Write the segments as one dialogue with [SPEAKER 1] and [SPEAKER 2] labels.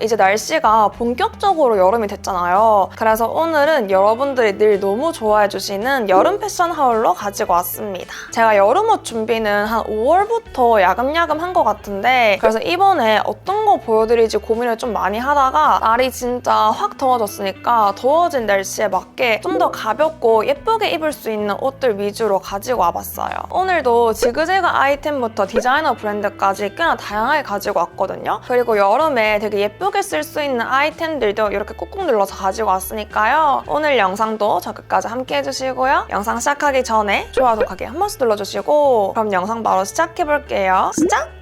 [SPEAKER 1] 이제 날씨가 본격적으로 여름이 됐잖아요. 그래서 오늘은 여러분들이 늘 너무 좋아해 주시는 여름 패션 하울로 가지고 왔습니다. 제가 여름 옷 준비는 한 5월부터 야금야금 한 것 같은데 그래서 이번에 어떤 거 보여드릴지 고민을 좀 많이 하다가 날이 진짜 확 더워졌으니까 더워진 날씨에 맞게 좀 더 가볍고 예쁘게 입을 수 있는 옷들 위주로 가지고 와봤어요. 오늘도 지그재그 아이템부터 디자이너 브랜드까지 꽤나 다양하게 가지고 왔거든요. 그리고 여름에 되게 예쁘게 쓸 수 있는 아이템들도 이렇게 꾹꾹 눌러서 가지고 왔으니까요. 오늘 영상도 저 끝까지 함께 해주시고요. 영상 시작하기 전에 좋아요 구독하기 한 번씩 눌러주시고 그럼 영상 바로 시작해볼게요. 시작!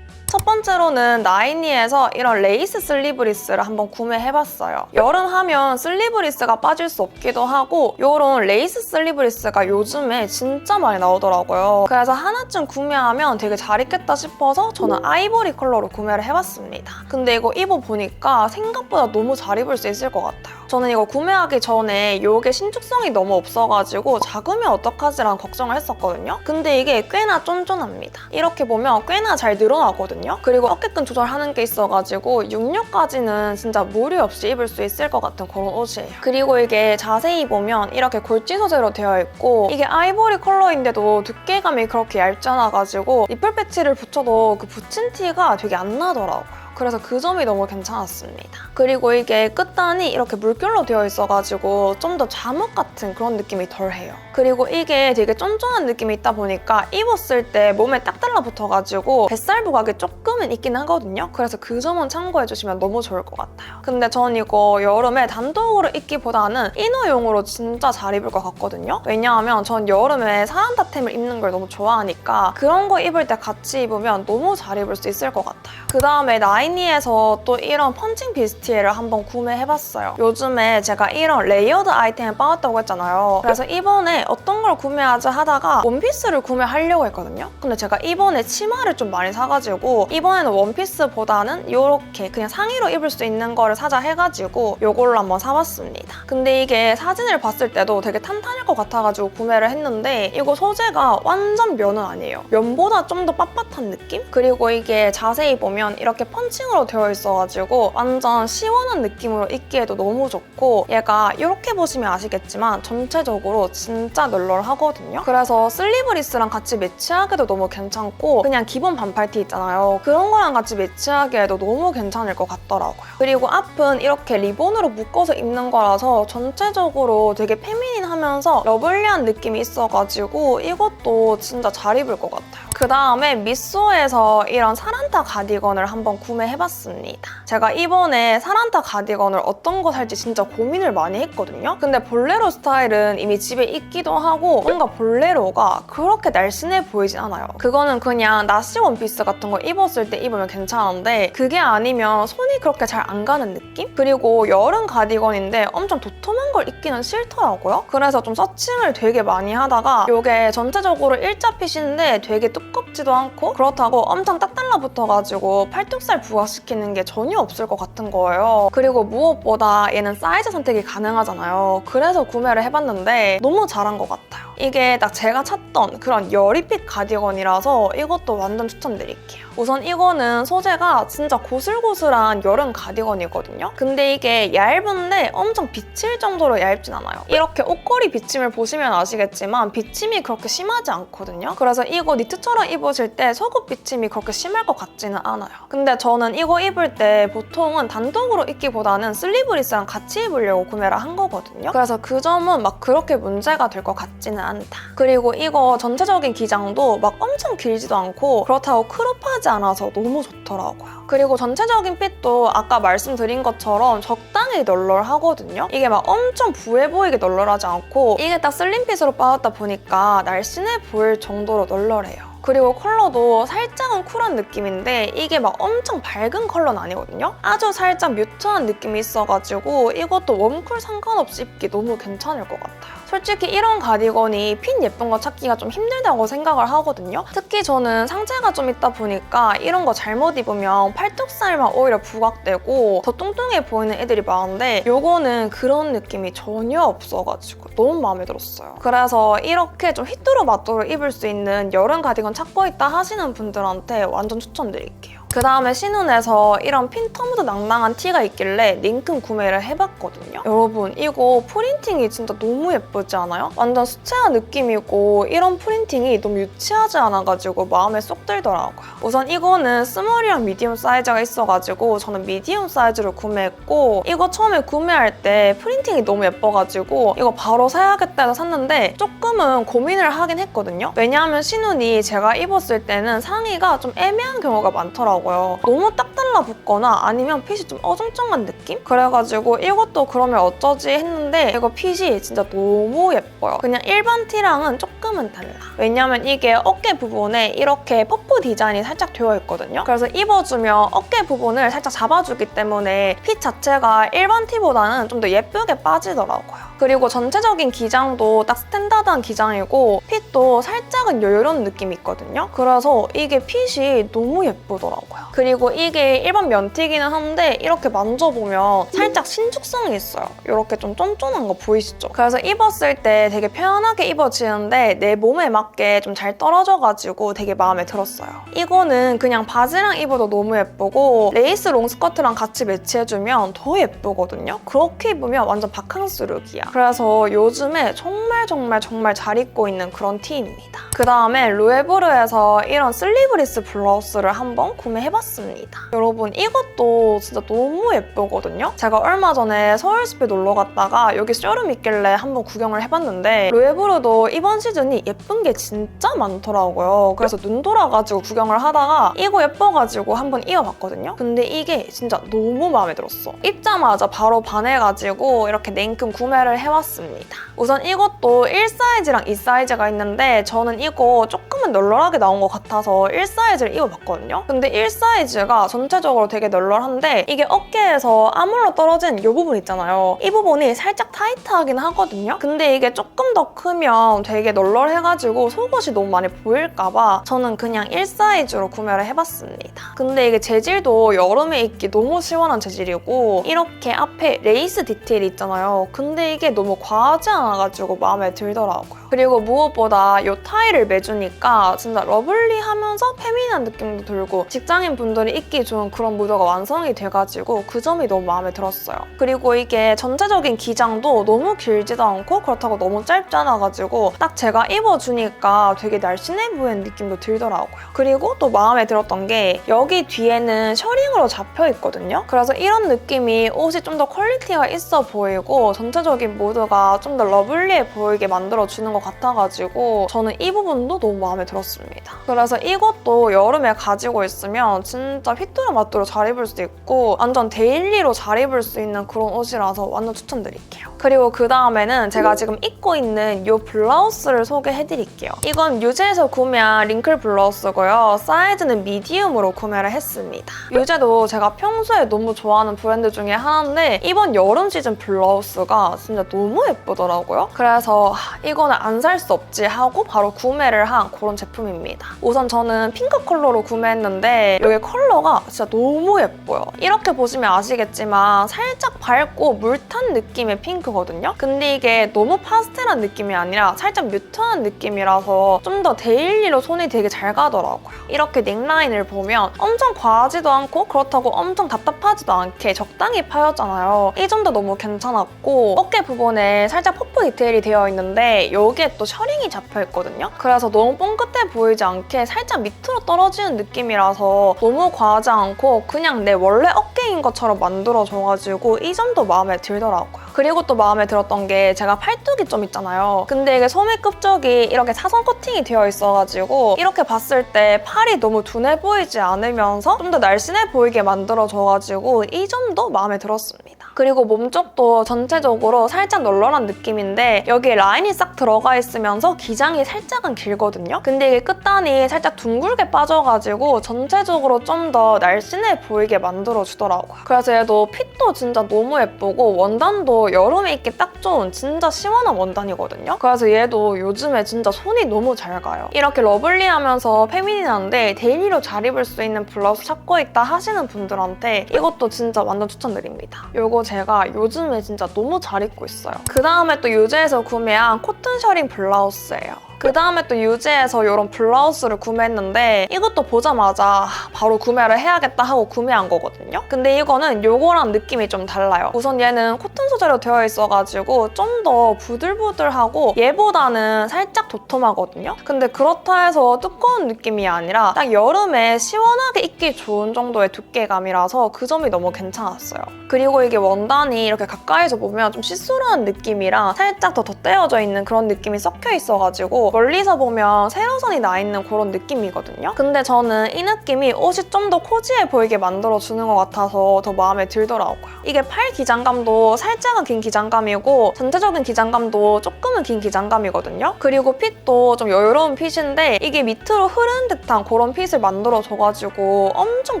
[SPEAKER 1] 첫 번째로는 나이니에서 이런 레이스 슬리브리스를 한번 구매해봤어요. 여름 하면 슬리브리스가 빠질 수 없기도 하고 이런 레이스 슬리브리스가 요즘에 진짜 많이 나오더라고요. 그래서 하나쯤 구매하면 되게 잘 입겠다 싶어서 저는 아이보리 컬러로 구매를 해봤습니다. 근데 이거 입어보니까 생각보다 너무 잘 입을 수 있을 것 같아요. 저는 이거 구매하기 전에 이게 신축성이 너무 없어가지고 작으면 어떡하지라는 걱정을 했었거든요. 근데 이게 꽤나 쫀쫀합니다. 이렇게 보면 꽤나 잘 늘어나거든요. 그리고 어깨끈 조절하는 게 있어가지고 66까지는 진짜 무리 없이 입을 수 있을 것 같은 그런 옷이에요. 그리고 이게 자세히 보면 이렇게 골지 소재로 되어 있고 이게 아이보리 컬러인데도 두께감이 그렇게 얇지 않아가지고 니플 패치를 붙여도 그 붙인 티가 되게 안 나더라고요. 그래서 그 점이 너무 괜찮았습니다. 그리고 이게 끝단이 이렇게 물결로 되어 있어가지고 좀더 잠옷 같은 그런 느낌이 덜해요. 그리고 이게 되게 쫀쫀한 느낌이 있다 보니까 입었을 때 몸에 딱 달라붙어가지고 뱃살 부각이 조금은 있긴 하거든요. 그래서 그 점은 참고해주시면 너무 좋을 것 같아요. 근데 전 이거 여름에 단독으로 입기보다는 이너용으로 진짜 잘 입을 것 같거든요. 왜냐하면 전 여름에 사란다템을 입는 걸 너무 좋아하니까 그런 거 입을 때 같이 입으면 너무 잘 입을 수 있을 것 같아요. 그 다음에 나이 니에서 또 이런 펀칭 비스티에를 한번 구매해봤어요. 요즘에 제가 이런 레이어드 아이템에 빠졌다고 했잖아요. 그래서 이번에 어떤 걸 구매하자 하다가 원피스를 구매하려고 했거든요. 근데 제가 이번에 치마를 좀 많이 사가지고 이번에는 원피스보다는 이렇게 그냥 상의로 입을 수 있는 거를 사자 해가지고 이걸로 한번 사봤습니다. 근데 이게 사진을 봤을 때도 되게 탄탄할 것 같아가지고 구매를 했는데 이거 소재가 완전 면은 아니에요. 면보다 좀 더 빳빳한 느낌? 그리고 이게 자세히 보면 이렇게 펀 칭으로 되어 있어가지고 완전 시원한 느낌으로 입기에도 너무 좋고 얘가 이렇게 보시면 아시겠지만 전체적으로 진짜 널널하거든요. 그래서 슬리브리스랑 같이 매치하기도 너무 괜찮고 그냥 기본 반팔티 있잖아요. 그런 거랑 같이 매치하기에도 너무 괜찮을 것 같더라고요. 그리고 앞은 이렇게 리본으로 묶어서 입는 거라서 전체적으로 되게 페미닌하면서 러블리한 느낌이 있어가지고 이것도 진짜 잘 입을 것 같아요. 그 다음에 미소에서 이런 사란타 가디건을 한번 구매해봤습니다. 제가 이번에 사란타 가디건을 어떤 거 살지 진짜 고민을 많이 했거든요. 근데 볼레로 스타일은 이미 집에 있기도 하고 뭔가 볼레로가 그렇게 날씬해 보이진 않아요. 그거는 그냥 나시 원피스 같은 거 입었을 때 입으면 괜찮은데 그게 아니면 손이 그렇게 잘 안 가는 느낌? 그리고 여름 가디건인데 엄청 도톰한 걸 입기는 싫더라고요. 그래서 좀 서칭을 되게 많이 하다가 이게 전체적으로 일자 핏인데 되게 두껍지도 않고 그렇다고 엄청 딱 달라붙어가지고 팔뚝살 부각시키는 게 전혀 없을 것 같은 거예요. 그리고 무엇보다 얘는 사이즈 선택이 가능하잖아요. 그래서 구매를 해봤는데 너무 잘한 것 같아요. 이게 딱 제가 찾던 그런 여리핏 가디건이라서 이것도 완전 추천드릴게요. 우선 이거는 소재가 진짜 고슬고슬한 여름 가디건이거든요. 근데 이게 얇은데 엄청 비칠 정도로 얇진 않아요. 이렇게 옷걸이 비침을 보시면 아시겠지만 비침이 그렇게 심하지 않거든요. 그래서 이거 니트처럼 입으실 때 속옷 비침이 그렇게 심할 것 같지는 않아요. 근데 저는 이거 입을 때 보통은 단독으로 입기보다는 슬리브리스랑 같이 입으려고 구매를 한 거거든요. 그래서 그 점은 막 그렇게 문제가 될 것 같지는 않다. 그리고 이거 전체적인 기장도 막 엄청 길지도 않고 그렇다고 크롭하지 않아서 너무 좋더라고요. 그리고 전체적인 핏도 아까 말씀드린 것처럼 적당히 널널하거든요. 이게 막 엄청 부해 보이게 널널하지 않고 이게 딱 슬림핏으로 빠졌다 보니까 날씬해 보일 정도로 널널해요. 그리고 컬러도 살짝은 쿨한 느낌인데 이게 막 엄청 밝은 컬러는 아니거든요. 아주 살짝 뮤트한 느낌이 있어가지고 이것도 웜쿨 상관없이 입기 너무 괜찮을 것 같아요. 솔직히 이런 가디건이 핀 예쁜 거 찾기가 좀 힘들다고 생각을 하거든요. 특히 저는 상체가 좀 있다 보니까 이런 거 잘못 입으면 팔뚝살만 오히려 부각되고 더 뚱뚱해 보이는 애들이 많은데 요거는 그런 느낌이 전혀 없어가지고 너무 마음에 들었어요. 그래서 이렇게 좀 휘뚜루 마뚜루 입을 수 있는 여름 가디건 찾고 있다 하시는 분들한테 완전 추천드릴게요. 그 다음에 신혼에서 이런 핀터무드 낭낭한 티가 있길래 링크 구매를 해봤거든요. 여러분 이거 프린팅이 진짜 너무 예쁘지 않아요? 완전 수채화 느낌이고 이런 프린팅이 너무 유치하지 않아가지고 마음에 쏙 들더라고요. 우선 이거는 스몰이랑 미디움 사이즈가 있어가지고 저는 미디움 사이즈로 구매했고 이거 처음에 구매할 때 프린팅이 너무 예뻐가지고 이거 바로 사야겠다 해서 샀는데 조금은 고민을 하긴 했거든요. 왜냐하면 신혼이 제가 입었을 때는 상의가 좀 애매한 경우가 많더라고요. 너무 딱 달라붙거나 아니면 핏이 좀 어정쩡한 느낌? 그래가지고 이것도 그러면 어쩌지 했는데 이거 핏이 진짜 너무 예뻐요. 그냥 일반 티랑은 조금은 달라. 왜냐면 이게 어깨 부분에 이렇게 퍼프 디자인이 살짝 되어 있거든요. 그래서 입어주면 어깨 부분을 살짝 잡아주기 때문에 핏 자체가 일반 티보다는 좀 더 예쁘게 빠지더라고요. 그리고 전체적인 기장도 딱 스탠다드한 기장이고 핏도 살짝은 여유로운 느낌이 있거든요. 그래서 이게 핏이 너무 예쁘더라고요. 그리고 이게 일반 면티기는 한데 이렇게 만져보면 살짝 신축성이 있어요. 이렇게 좀 쫀쫀한 거 보이시죠? 그래서 입었을 때 되게 편하게 입어지는데 내 몸에 맞게 좀 잘 떨어져가지고 되게 마음에 들었어요. 이거는 그냥 바지랑 입어도 너무 예쁘고 레이스 롱스커트랑 같이 매치해주면 더 예쁘거든요. 그렇게 입으면 완전 바캉스 룩이야. 그래서 요즘에 정말 정말 정말 잘 입고 있는 그런 티입니다. 그 다음에 루에브르에서 이런 슬리브리스 블라우스를 한번 구매해봤습니다. 여러분 이것도 진짜 너무 예쁘거든요. 제가 얼마 전에 서울숲에 놀러 갔다가 여기 쇼룸 있길래 한번 구경을 해봤는데 루에브르도 이번 시즌이 예쁜 게 진짜 많더라고요. 그래서 눈 돌아가지고 구경을 하다가 이거 예뻐가지고 한번 입어봤거든요. 근데 이게 진짜 너무 마음에 들었어. 입자마자 바로 반해가지고 이렇게 냉큼 구매를 해왔습니다. 우선 이것도 1 사이즈랑 2 사이즈가 있는데 저는 이거 조금은 널널하게 나온 것 같아서 1 사이즈를 입어봤거든요. 근데 1 사이즈가 전체적으로 되게 널널한데 이게 어깨에서 아물러 떨어진 이 부분 있잖아요. 이 부분이 살짝 타이트하긴 하거든요. 근데 이게 조금 더 크면 되게 널널해가지고 속옷이 너무 많이 보일까봐 저는 그냥 1 사이즈로 구매를 해봤습니다. 근데 이게 재질도 여름에 입기 너무 시원한 재질이고 이렇게 앞에 레이스 디테일이 있잖아요. 근데 이게 너무 과하지 않아 가지고 마음에 들더라고요. 그리고 무엇보다 이 타일을 매주니까 진짜 러블리하면서 페미닌한 느낌도 들고 직장인 분들이 입기 좋은 그런 무드가 완성이 돼가지고 그 점이 너무 마음에 들었어요. 그리고 이게 전체적인 기장도 너무 길지도 않고 그렇다고 너무 짧지 않아가지고 딱 제가 입어주니까 되게 날씬해 보이는 느낌도 들더라고요. 그리고 또 마음에 들었던 게 여기 뒤에는 셔링으로 잡혀 있거든요. 그래서 이런 느낌이 옷이 좀 더 퀄리티가 있어 보이고 전체적인 무드가 좀 더 러블리해 보이게 만들어주는 것 같아가지고 저는 이 부분도 너무 마음에 들었습니다. 그래서 이것도 여름에 가지고 있으면 진짜 휘뚜루 마뚜루 잘 입을 수 있고 완전 데일리로 잘 입을 수 있는 그런 옷이라서 완전 추천드릴게요. 그리고 그 다음에는 제가 지금 입고 있는 이 블라우스를 소개해드릴게요. 이건 유제에서 구매한 링클 블라우스고요. 사이즈는 미디움으로 구매를 했습니다. 유제도 제가 평소에 너무 좋아하는 브랜드 중에 하나인데 이번 여름 시즌 블라우스가 진짜 너무 예쁘더라고요. 그래서 하, 이거는 안 살 수 없지 하고 바로 구매를 한 그런 제품입니다. 우선 저는 핑크 컬러로 구매했는데 여기 컬러가 진짜 너무 예뻐요. 이렇게 보시면 아시겠지만 살짝 밝고 물탄 느낌의 핑크거든요. 근데 이게 너무 파스텔한 느낌이 아니라 살짝 뮤트한 느낌이라서 좀 더 데일리로 손이 되게 잘 가더라고요. 이렇게 넥라인을 보면 엄청 과하지도 않고 그렇다고 엄청 답답하지도 않게 적당히 파였잖아요. 이 점도 너무 괜찮았고 어깨 부분에 살짝 퍼프 디테일이 되어 있는데 여기 에 또 셔링이 잡혀 있거든요. 그래서 너무 뽕긋해 보이지 않게 살짝 밑으로 떨어지는 느낌이라서 너무 과하지 않고 그냥 내 원래 어깨인 것처럼 만들어줘가지고 이 점도 마음에 들더라고요. 그리고 또 마음에 들었던 게 제가 팔뚝이 좀 있잖아요. 근데 이게 소매 끝 쪽이 이렇게 사선 커팅이 되어 있어가지고 이렇게 봤을 때 팔이 너무 둔해 보이지 않으면서 좀 더 날씬해 보이게 만들어줘가지고 이 점도 마음에 들었습니다. 그리고 몸 쪽도 전체적으로 살짝 널널한 느낌인데 여기에 라인이 싹 들어가 있으면서 기장이 살짝은 길거든요. 근데 이게 끝단이 살짝 둥글게 빠져가지고 전체적으로 좀 더 날씬해 보이게 만들어주더라고요. 그래서 얘도 핏도 진짜 너무 예쁘고 원단도 여름에 입기 딱 좋은 진짜 시원한 원단이거든요. 그래서 얘도 요즘에 진짜 손이 너무 잘 가요. 이렇게 러블리하면서 페미닌한데 데일리로 잘 입을 수 있는 블라우스 찾고 있다 하시는 분들한테 이것도 진짜 완전 추천드립니다. 이거 제가 요즘에 진짜 너무 잘 입고 있어요. 그 다음에 또 유제에서 구매한 코튼 셔링 블라우스예요. 그 다음에 또 유제에서 이런 블라우스를 구매했는데 이것도 보자마자 바로 구매를 해야겠다 하고 구매한 거거든요. 근데 이거는 요거랑 느낌이 좀 달라요. 우선 얘는 코튼 소재로 되어 있어가지고 좀 더 부들부들하고 얘보다는 살짝 도톰하거든요. 근데 그렇다 해서 두꺼운 느낌이 아니라 딱 여름에 시원하게 입기 좋은 정도의 두께감이라서 그 점이 너무 괜찮았어요. 그리고 이게 원 단이 이렇게 가까이서 보면 좀 시스루한 느낌이랑 살짝 더 덧대어져 있는 그런 느낌이 섞여 있어가지고 멀리서 보면 세로선이 나 있는 그런 느낌이거든요. 근데 저는 이 느낌이 옷이 좀 더 코지해 보이게 만들어주는 것 같아서 더 마음에 들더라고요. 이게 팔 기장감도 살짝은 긴 기장감이고 전체적인 기장감도 조금은 긴 기장감이거든요. 그리고 핏도 좀 여유로운 핏인데 이게 밑으로 흐른 듯한 그런 핏을 만들어줘가지고 엄청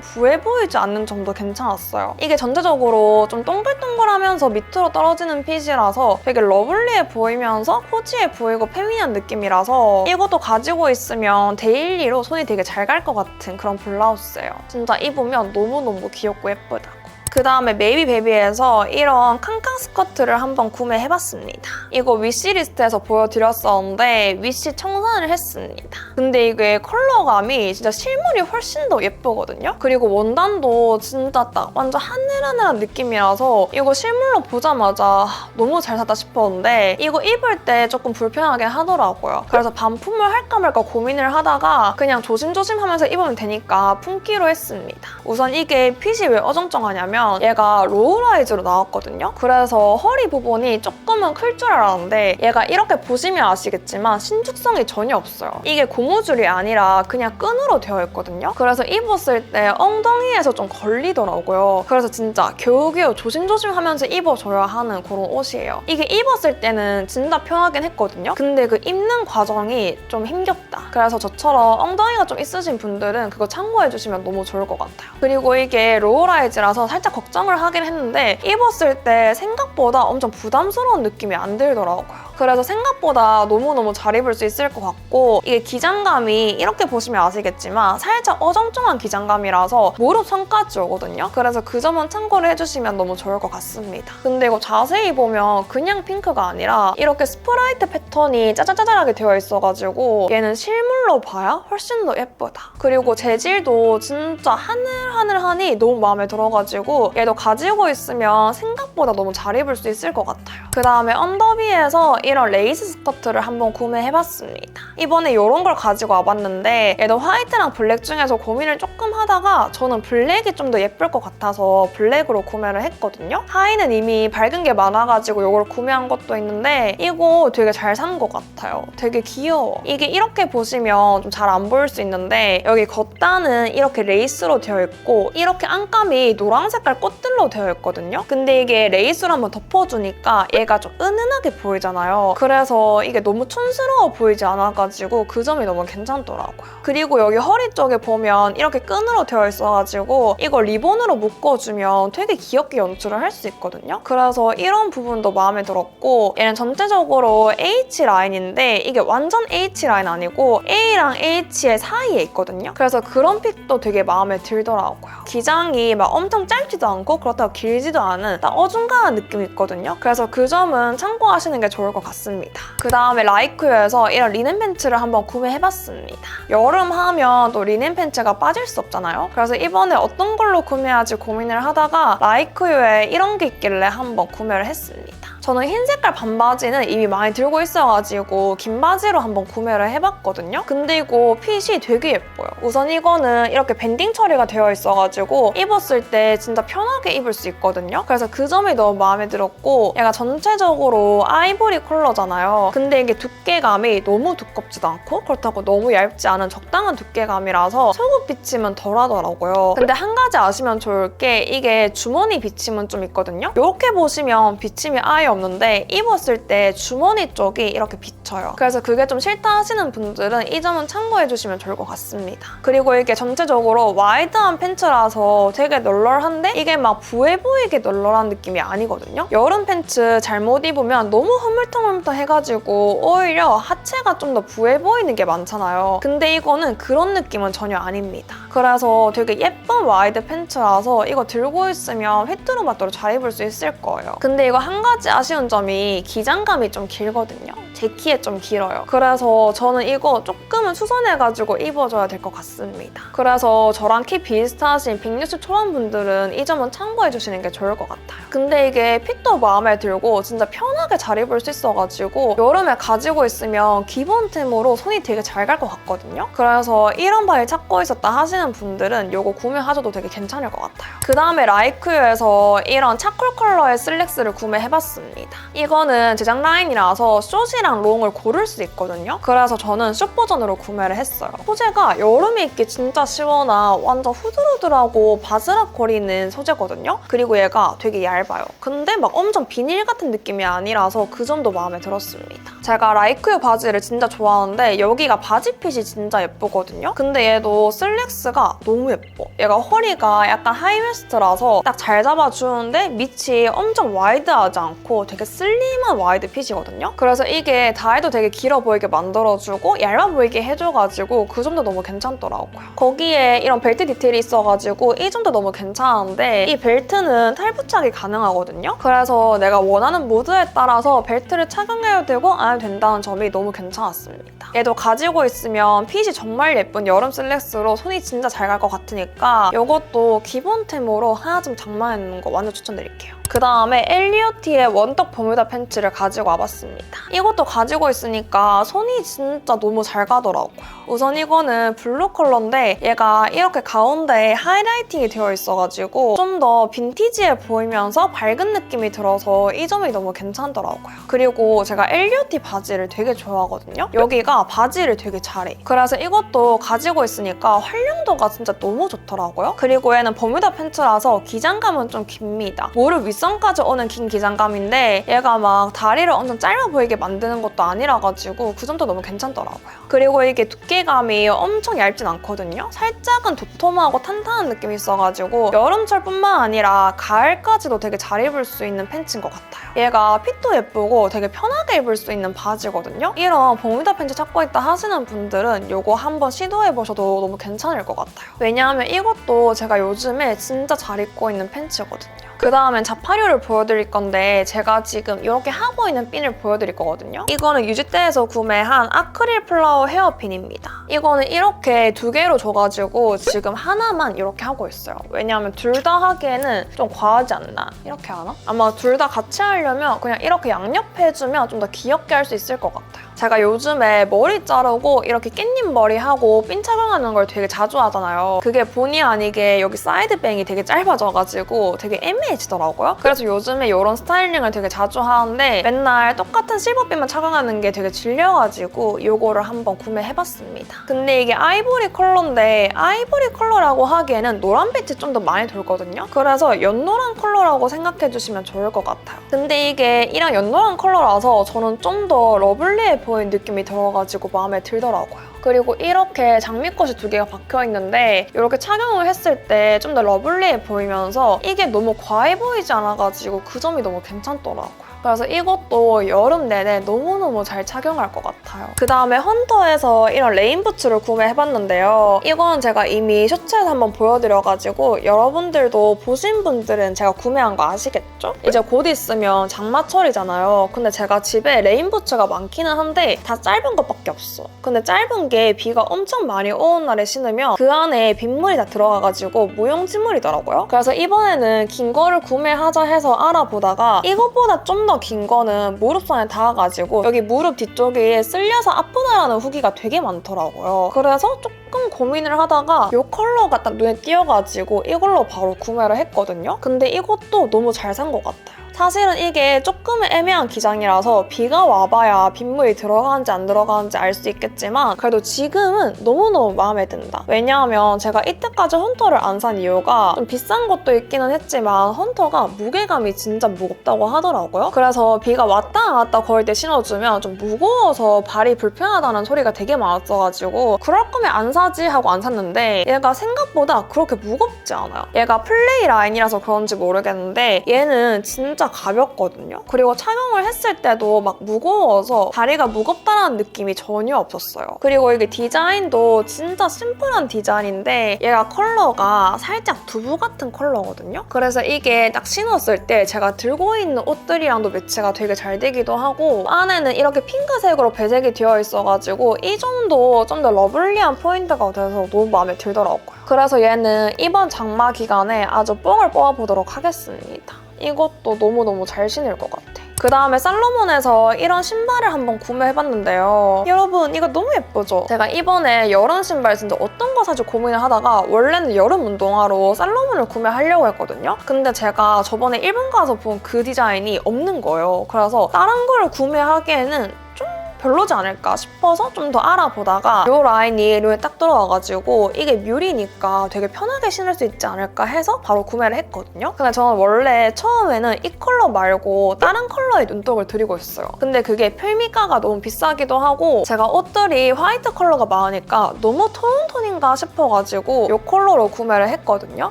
[SPEAKER 1] 부해 보이지 않는 점도 괜찮았어요. 이게 전체적으로 좀 동글동글하면서 밑으로 떨어지는 핏이라서 되게 러블리해 보이면서 코지해 보이고 페미니한 느낌이라서 이것도 가지고 있으면 데일리로 손이 되게 잘 갈 것 같은 그런 블라우스예요. 진짜 입으면 너무너무 귀엽고 예쁘다. 그 다음에 메이비 베비에서 이런 캉캉 스커트를 한번 구매해봤습니다. 이거 위시리스트에서 보여드렸었는데 위시 청 산을 했습니다. 근데 이게 컬러감이 진짜 실물이 훨씬 더 예쁘거든요. 그리고 원단도 진짜 딱 완전 하늘하늘한 느낌이라서 이거 실물로 보자마자 너무 잘 샀다 싶었는데 이거 입을 때 조금 불편하게 하더라고요. 그래서 반품을 할까 말까 고민을 하다가 그냥 조심조심 하면서 입으면 되니까 품기로 했습니다. 우선 이게 핏이 왜 어정쩡하냐면 얘가 로우라이즈로 나왔거든요. 그래서 허리 부분이 조금은 클 줄 알았는데 얘가 이렇게 보시면 아시겠지만 신축성이 전혀 없어요. 이게 고무줄이 아니라 그냥 끈으로 되어 있거든요. 그래서 입었을 때 엉덩이에서 좀 걸리더라고요. 그래서 진짜 겨우겨우 조심조심 하면서 입어줘야 하는 그런 옷이에요. 이게 입었을 때는 진짜 편하긴 했거든요. 근데 그 입는 과정이 좀 힘겹다. 그래서 저처럼 엉덩이가 좀 있으신 분들은 그거 참고해주시면 너무 좋을 것 같아요. 그리고 이게 로우라이즈라서 살짝 걱정을 하긴 했는데 입었을 때 생각보다 엄청 부담스러운 느낌이 안 들더라고요. 그래서 생각보다 너무너무 잘 입을 수 있을 것 같고 이게 기장감이 이렇게 보시면 아시겠지만 살짝 어정쩡한 기장감이라서 무릎 선까지 오거든요. 그래서 그 점은 참고를 해주시면 너무 좋을 것 같습니다. 근데 이거 자세히 보면 그냥 핑크가 아니라 이렇게 스프라이트 패턴이 짜자자잘하게 되어 있어가지고 얘는 실물로 봐야 훨씬 더 예쁘다. 그리고 재질도 진짜 하늘하늘하니 너무 마음에 들어가지고 얘도 가지고 있으면 생각보다 너무 잘 입을 수 있을 것 같아요. 그 다음에 언더비에서 이런 레이스 스커트를 한번 구매해봤습니다. 이번에 이런 걸 가지고 와봤는데 얘도 화이트랑 블랙 중에서 고민을 조금 하다가 저는 블랙이 좀 더 예쁠 것 같아서 블랙으로 구매를 했거든요. 하의는 이미 밝은 게 많아가지고 이걸 구매한 것도 있는데 이거 되게 잘 산 것 같아요. 되게 귀여워. 이게 이렇게 보시면 좀 잘 안 보일 수 있는데 여기 겉단은 이렇게 레이스로 되어 있고 이렇게 안감이 노란 색깔 꽃들로 되어 있거든요. 근데 이게 레이스로 한번 덮어주니까 얘가 좀 은은하게 보이잖아요. 그래서 이게 너무 촌스러워 보이지 않아가지고 그 점이 너무 괜찮더라고요. 그리고 여기 허리 쪽에 보면 이렇게 끈으로 되어 있어가지고 이걸 리본으로 묶어주면 되게 귀엽게 연출을 할 수 있거든요. 그래서 이런 부분도 마음에 들었고 얘는 전체적으로 H 라인인데 이게 완전 H 라인 아니고 A랑 H의 사이에 있거든요. 그래서 그런 핏도 되게 마음에 들더라고요. 기장이 막 엄청 짧지도 않고 그렇다고 길지도 않은 딱 어중간한 느낌이 있거든요. 그래서 그 점은 참고하시는 게 좋을 것 같습니다. 그 다음에 라이크유에서 이런 리넨 팬츠를 한번 구매해봤습니다. 여름 하면 또 리넨 팬츠가 빠질 수 없잖아요. 그래서 이번에 어떤 걸로 구매할지 고민을 하다가 라이크유에 이런 게 있길래 한번 구매를 했습니다. 저는 흰 색깔 반바지는 이미 많이 들고 있어가지고 긴 바지로 한번 구매를 해봤거든요. 근데 이거 핏이 되게 예뻐요. 우선 이거는 이렇게 밴딩 처리가 되어 있어가지고 입었을 때 진짜 편하게 입을 수 있거든요. 그래서 그 점이 너무 마음에 들었고 얘가 전체적으로 아이보리 컬러잖아요. 근데 이게 두께감이 너무 두껍지도 않고 그렇다고 너무 얇지 않은 적당한 두께감이라서 속옷 비침은 덜하더라고요. 근데 한 가지 아시면 좋을 게 이게 주머니 비침은 좀 있거든요. 이렇게 보시면 비침이 아예 없는데 입었을 때 주머니 쪽이 이렇게 비쳐요. 그래서 그게 좀 싫다 하시는 분들은 이 점은 참고해 주시면 좋을 것 같습니다. 그리고 이게 전체적으로 와이드한 팬츠라서 되게 널널한데 이게 막 부해 보이게 널널한 느낌이 아니거든요. 여름 팬츠 잘못 입으면 너무 흐물텅흐물텅 해가지고 오히려 하체가 좀 더 부해 보이는 게 많잖아요. 근데 이거는 그런 느낌은 전혀 아닙니다. 그래서 되게 예쁜 와이드 팬츠라서 이거 들고 있으면 휘뚜루마뚜루 잘 입을 수 있을 거예요. 근데 이거 한 가지 아쉬 운 점이 기장감이 좀 길거든요. 제 키에 좀 길어요. 그래서 저는 이거 조금은 수선해가지고 입어줘야 될 것 같습니다. 그래서 저랑 키 비슷하신 160 초반 분들은 이 점은 참고해주시는 게 좋을 것 같아요. 근데 이게 핏도 마음에 들고 진짜 편하게 잘 입을 수 있어가지고 여름에 가지고 있으면 기본템으로 손이 되게 잘 갈 것 같거든요. 그래서 이런 바지 찾고 있었다 하시는 분들은 이거 구매하셔도 되게 괜찮을 것 같아요. 그 다음에 라이크유에서 이런 차콜 컬러의 슬랙스를 구매해봤습니다. 이거는 제작 라인이라서 숏이랑 롱을 고를 수 있거든요. 그래서 저는 숏 버전으로 구매를 했어요. 소재가 여름에 입기 진짜 시원한 완전 후들후들하고 바스락거리는 소재거든요. 그리고 얘가 되게 얇아요. 근데 막 엄청 비닐 같은 느낌이 아니라서 그 점도 마음에 들었습니다. 제가 라이크유 바지를 진짜 좋아하는데 여기가 바지 핏이 진짜 예쁘거든요. 근데 얘도 슬랙스가 너무 예뻐. 얘가 허리가 약간 하이웨스트라서 딱 잘 잡아주는데 밑이 엄청 와이드하지 않고 되게 슬림한 와이드 핏이거든요. 그래서 이게 다이도 되게 길어 보이게 만들어주고 얇아 보이게 해줘가지고 그 점도 너무 괜찮더라고요. 거기에 이런 벨트 디테일이 있어가지고 이 점도 너무 괜찮은데 이 벨트는 탈부착이 가능하거든요. 그래서 내가 원하는 무드에 따라서 벨트를 착용해도 되고 안 해도 된다는 점이 너무 괜찮았습니다. 얘도 가지고 있으면 핏이 정말 예쁜 여름 슬랙스로 손이 진짜 잘 갈 것 같으니까 이것도 기본템으로 하나 좀 장만해놓는 거 완전 추천드릴게요. 그 다음에 엘리오티의 원떡 버뮤다 팬츠를 가지고 와봤습니다. 이것도 가지고 있으니까 손이 진짜 너무 잘 가더라고요. 우선 이거는 블루 컬러인데 얘가 이렇게 가운데에 하이라이팅이 되어 있어가지고 좀 더 빈티지해 보이면서 밝은 느낌이 들어서 이 점이 너무 괜찮더라고요. 그리고 제가 엘리오티 바지를 되게 좋아하거든요. 여기가 바지를 되게 잘해. 그래서 이것도 가지고 있으니까 활용도가 진짜 너무 좋더라고요. 그리고 얘는 버뮤다 팬츠라서 기장감은 좀 깁니다. 무릎 윗선까지 오는 긴 기장감인데 얘가 막 다리를 엄청 짧아 보이게 만드는 것도 아니라 가지고 그 점도 너무 괜찮더라고요. 그리고 이게 두께감이 엄청 얇진 않거든요. 살짝은 도톰하고 탄탄한 느낌이 있어가지고 여름철뿐만 아니라 가을까지도 되게 잘 입을 수 있는 팬츠인 것 같아요. 얘가 핏도 예쁘고 되게 편하게 입을 수 있는 바지거든요. 이런 버뮤다 팬츠 찾고 있다 하시는 분들은 이거 한번 시도해보셔도 너무 괜찮을 것 같아요. 왜냐하면 이것도 제가 요즘에 진짜 잘 입고 있는 팬츠거든요. 그 다음엔 자 파류를 보여드릴 건데 제가 지금 이렇게 하고 있는 핀을 보여드릴 거거든요. 이거는 유지대에서 구매한 아크릴 플라워 헤어핀입니다. 이거는 이렇게 두 개로 줘가지고 지금 하나만 이렇게 하고 있어요. 왜냐하면 둘 다 하기에는 좀 과하지 않나? 이렇게 하나? 아마 둘 다 같이 하려면 그냥 이렇게 양옆해주면 좀 더 귀엽게 할 수 있을 것 같아요. 제가 요즘에 머리 자르고 이렇게 깻잎 머리 하고 핀 착용하는 걸 되게 자주 하잖아요. 그게 본의 아니게 여기 사이드뱅이 되게 짧아져가지고 되게 애매해지더라고요. 그래서 요즘에 이런 스타일링을 되게 자주 하는데 맨날 똑같은 실버핀만 착용하는 게 되게 질려가지고 이거를 한번 구매해봤습니다. 근데 이게 아이보리 컬러인데 아이보리 컬러라고 하기에는 노란빛이 좀 더 많이 돌거든요. 그래서 연노란 컬러라고 생각해주시면 좋을 것 같아요. 근데 이게 이랑 연노란 컬러라서 저는 좀 더 러블리해 보이는 느낌이 들어가지고 마음에 들더라고요. 그리고 이렇게 장미꽃이 두 개가 박혀 있는데 이렇게 착용을 했을 때 좀 더 러블리해 보이면서 이게 너무 과해 보이지 않아가지고 그 점이 너무 괜찮더라고요. 그래서 이것도 여름 내내 너무너무 잘 착용할 것 같아요. 그 다음에 헌터에서 이런 레인 부츠를 구매해봤는데요. 이건 제가 이미 쇼츠에서 한번 보여드려가지고 여러분들도 보신 분들은 제가 구매한 거 아시겠죠? 이제 곧 있으면 장마철이잖아요. 근데 제가 집에 레인 부츠가 많기는 한데 다 짧은 것밖에 없어. 근데 짧은 게 비가 엄청 많이 오는 날에 신으면 그 안에 빗물이 다 들어가가지고 무용지물이더라고요. 그래서 이번에는 긴 거를 구매하자 해서 알아보다가 이것보다 좀더 더 긴 거는 무릎선에 닿아가지고 여기 무릎 뒤쪽이 쓸려서 아프다라는 후기가 되게 많더라고요. 그래서 조금 고민을 하다가 이 컬러가 딱 눈에 띄어가지고 이걸로 바로 구매를 했거든요. 근데 이것도 너무 잘 산 것 같아요. 사실은 이게 조금 애매한 기장이라서 비가 와봐야 빗물이 들어가는지 안 들어가는지 알 수 있겠지만 그래도 지금은 너무너무 마음에 든다. 왜냐하면 제가 이때까지 헌터를 안 산 이유가 좀 비싼 것도 있기는 했지만 헌터가 무게감이 진짜 무겁다고 하더라고요. 그래서 비가 왔다 갔다 거릴 때 신어주면 좀 무거워서 발이 불편하다는 소리가 되게 많았어가지고 그럴 거면 안 사지 하고 안 샀는데 얘가 생각보다 그렇게 무겁지 않아요. 얘가 플레이 라인이라서 그런지 모르겠는데 얘는 진짜 가볍거든요. 그리고 착용을 했을 때도 막 무거워서 다리가 무겁다는 느낌이 전혀 없었어요. 그리고 이게 디자인도 진짜 심플한 디자인인데 얘가 컬러가 살짝 두부 같은 컬러거든요. 그래서 이게 딱 신었을 때 제가 들고 있는 옷들이랑도 매치가 되게 잘 되기도 하고 안에는 이렇게 핑크색으로 배색이 되어 있어가지고 이 점도 좀 더 러블리한 포인트가 돼서 너무 마음에 들더라고요. 그래서 얘는 이번 장마 기간에 아주 뽕을 뽑아보도록 하겠습니다. 이것도 너무너무 잘 신을 것 같아. 그 다음에 살로몬에서 이런 신발을 한번 구매해봤는데요. 여러분 이거 너무 예쁘죠? 제가 이번에 여름 신발 진짜 어떤 거 사지 고민을 하다가 원래는 여름 운동화로 살로몬을 구매하려고 했거든요. 근데 제가 저번에 일본 가서 본 그 디자인이 없는 거예요. 그래서 다른 걸 구매하기에는 좀 별로지 않을까 싶어서 좀 더 알아보다가 이 라인이 눈에 딱 들어와가지고 이게 뮬이니까 되게 편하게 신을 수 있지 않을까 해서 바로 구매를 했거든요. 근데 저는 원래 처음에는 이 컬러 말고 다른 컬러에 눈독을 들이고 있어요. 근데 그게 필미가가 너무 비싸기도 하고 제가 옷들이 화이트 컬러가 많으니까 너무 톤톤인가 싶어가지고 이 컬러로 구매를 했거든요.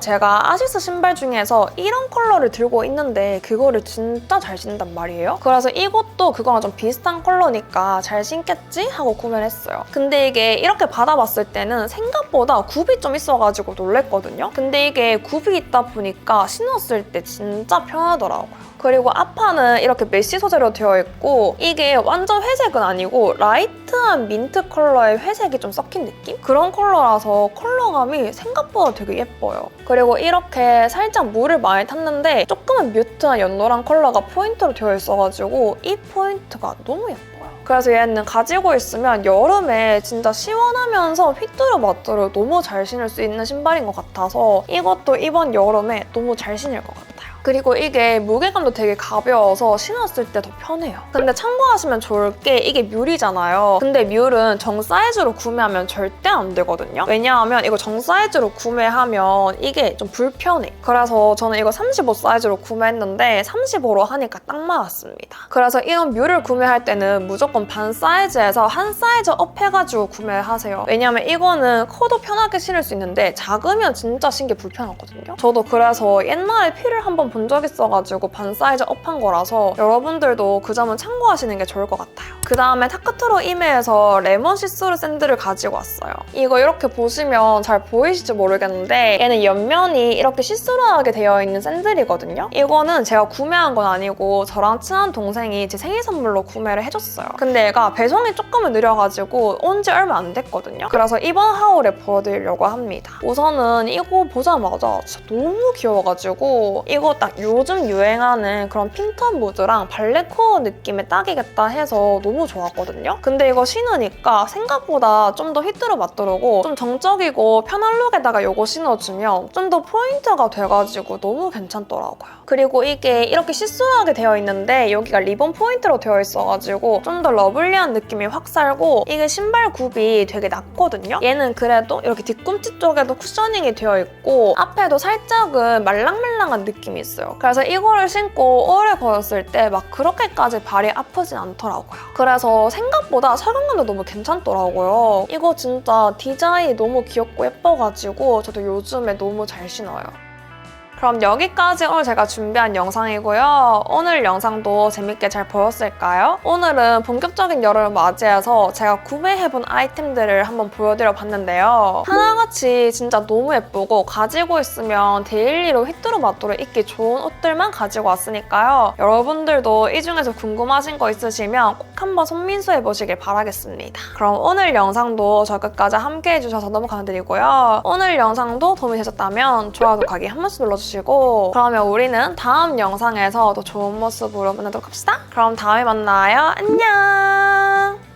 [SPEAKER 1] 제가 아시스 신발 중에서 이런 컬러를 들고 있는데 그거를 진짜 잘 신단 말이에요. 그래서 이것도 그거랑 좀 비슷한 컬러니까 잘 신겠지? 하고 구매를 했어요. 근데 이게 이렇게 받아봤을 때는 생각보다 굽이 좀 있어가지고 놀랬거든요. 근데 이게 굽이 있다 보니까 신었을 때 진짜 편하더라고요. 그리고 앞판은 이렇게 메쉬 소재로 되어 있고 이게 완전 회색은 아니고 라이트한 민트 컬러의 회색이 좀 섞인 느낌? 그런 컬러라서 컬러감이 생각보다 되게 예뻐요. 그리고 이렇게 살짝 물을 많이 탔는데 조금은 뮤트한 연노란 컬러가 포인트로 되어 있어가지고 이 포인트가 너무 예뻐요. 그래서 얘는 가지고 있으면 여름에 진짜 시원하면서 휘뚜루 마뚜루 너무 잘 신을 수 있는 신발인 것 같아서 이것도 이번 여름에 너무 잘 신을 것 같아요. 그리고 이게 무게감도 되게 가벼워서 신었을 때 더 편해요. 근데 참고하시면 좋을 게 이게 뮬이잖아요. 근데 뮬은 정 사이즈로 구매하면 절대 안 되거든요. 왜냐하면 이거 정 사이즈로 구매하면 이게 좀 불편해. 그래서 저는 이거 35 사이즈로 구매했는데 35로 하니까 딱 맞았습니다. 그래서 이런 뮬을 구매할 때는 무조건 반 사이즈에서 한 사이즈 업 해가지고 구매하세요. 왜냐하면 이거는 커도 편하게 신을 수 있는데 작으면 진짜 신기 불편하거든요. 저도 그래서 옛날에 피를 한번 본 적 있어가지고 반 사이즈 업한 거라서 여러분들도 그 점은 참고하시는 게 좋을 것 같아요. 그 다음에 타크트로 이메에서 레몬 시스루 샌들을 가지고 왔어요. 이거 이렇게 보시면 잘 보이실지 모르겠는데 얘는 옆면이 이렇게 시스루하게 되어 있는 샌들이거든요. 이거는 제가 구매한 건 아니고 저랑 친한 동생이 제 생일 선물로 구매를 해줬어요. 근데 얘가 배송이 조금은 느려가지고 온 지 얼마 안 됐거든요. 그래서 이번 하울에 보여드리려고 합니다. 우선은 이거 보자마자 진짜 너무 귀여워가지고 이거 딱 요즘 유행하는 그런 핀턴 무드랑 발레 코어 느낌의 딱이겠다 해서 너무 좋았거든요. 근데 이거 신으니까 생각보다 좀 더 휘뚜루 맞더라고 좀 정적이고 편한 룩에다가 이거 신어주면 좀 더 포인트가 돼가지고 너무 괜찮더라고요. 그리고 이게 이렇게 시스루하게 되어 있는데 여기가 리본 포인트로 되어 있어가지고 좀 더 러블리한 느낌이 확 살고 이게 신발 굽이 되게 낮거든요. 얘는 그래도 이렇게 뒤꿈치 쪽에도 쿠셔닝이 되어 있고 앞에도 살짝은 말랑말랑한 느낌이 있어요. 그래서 이거를 신고 오래 걸었을 때 막 그렇게까지 발이 아프진 않더라고요. 그래서 생각보다 착용감도 너무 괜찮더라고요. 이거 진짜 디자인이 너무 귀엽고 예뻐가지고 저도 요즘에 너무 잘 신어요. 그럼 여기까지 오늘 제가 준비한 영상이고요. 오늘 영상도 재밌게 잘 보였을까요? 오늘은 본격적인 여름을 맞이해서 제가 구매해본 아이템들을 한번 보여드려 봤는데요. 하나같이 진짜 너무 예쁘고 가지고 있으면 데일리로 휘뚜루마뚜루 입기 좋은 옷들만 가지고 왔으니까요. 여러분들도 이 중에서 궁금하신 거 있으시면 꼭 한번 손민수해 보시길 바라겠습니다. 그럼 오늘 영상도 저 끝까지 함께 해주셔서 너무 감사드리고요. 오늘 영상도 도움이 되셨다면 좋아요, 구독하기 한 번씩 눌러주세요. 주시고 그러면 우리는 다음 영상에서 더 좋은 모습으로 만나도록 합시다. 그럼 다음에 만나요. 안녕!